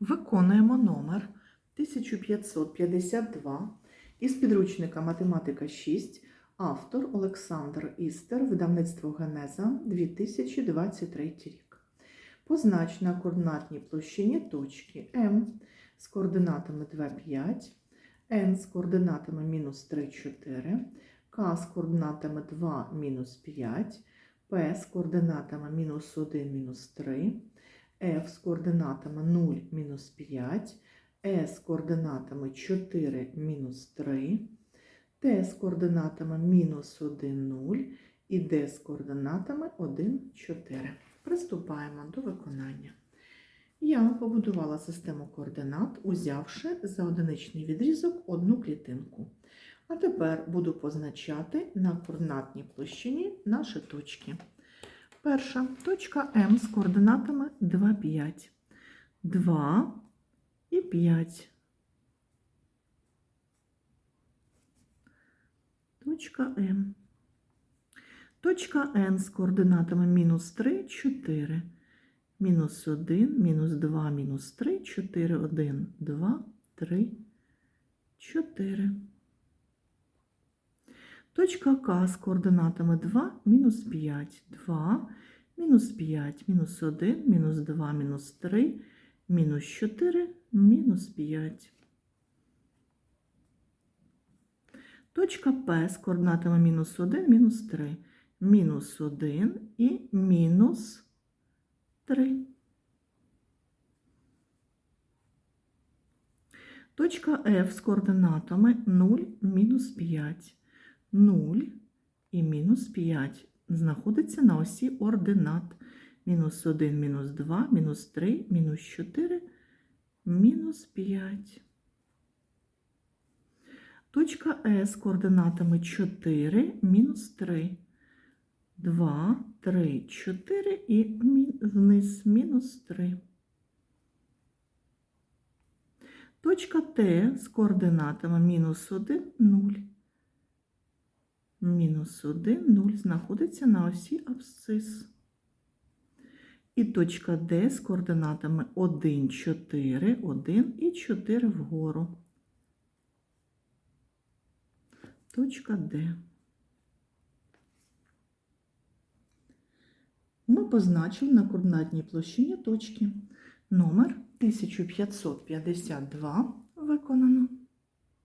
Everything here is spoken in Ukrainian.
Виконуємо номер 1552 із підручника Математика 6, автор Олександр Істер, видавництво Генеза 2023 рік. Познач на координатній площині точки М з координатами 2, 5, N з координатами мінус 3, 4, К з координатами 2, мінус 5, П з координатами мінус 1, мінус 3, F з координатами 0, мінус 5, E з координатами 4, мінус 3, Т з координатами мінус 1, 0 і Д з координатами 1, 4. Приступаємо до виконання. Я побудувала систему координат, узявши за одиничний відрізок одну клітинку. А тепер буду позначати на координатній площині наші точки. Перша точка М з координатами 2, 5. 2 і 5. Точка М. Точка Н з координатами мінус 3, 4. Мінус 1, мінус 2, мінус 3, 4, 1, 2, 3, 4. Точка К з координатами 2, мінус 5, 2, мінус 5, мінус 1, мінус 2, мінус 3, мінус 4, мінус 5. Точка П з координатами мінус 1, мінус 3, мінус 1 і мінус 3. Точка F з координатами 0, мінус 5. 0 і мінус 5 знаходиться на осі ординат. Мінус 1, мінус 2, мінус 3, мінус 4, мінус 5. Точка С координатами 4, мінус 3. 2, 3, 4 і вниз мінус 3. Точка Т з координатами мінус 1, 0. Мінус 1, 0 знаходиться на осі абсцис. І точка Д з координатами 1, 4, 1 і 4 вгору. Точка Д. Ми позначили на координатній площині точки. Номер 1552 виконано.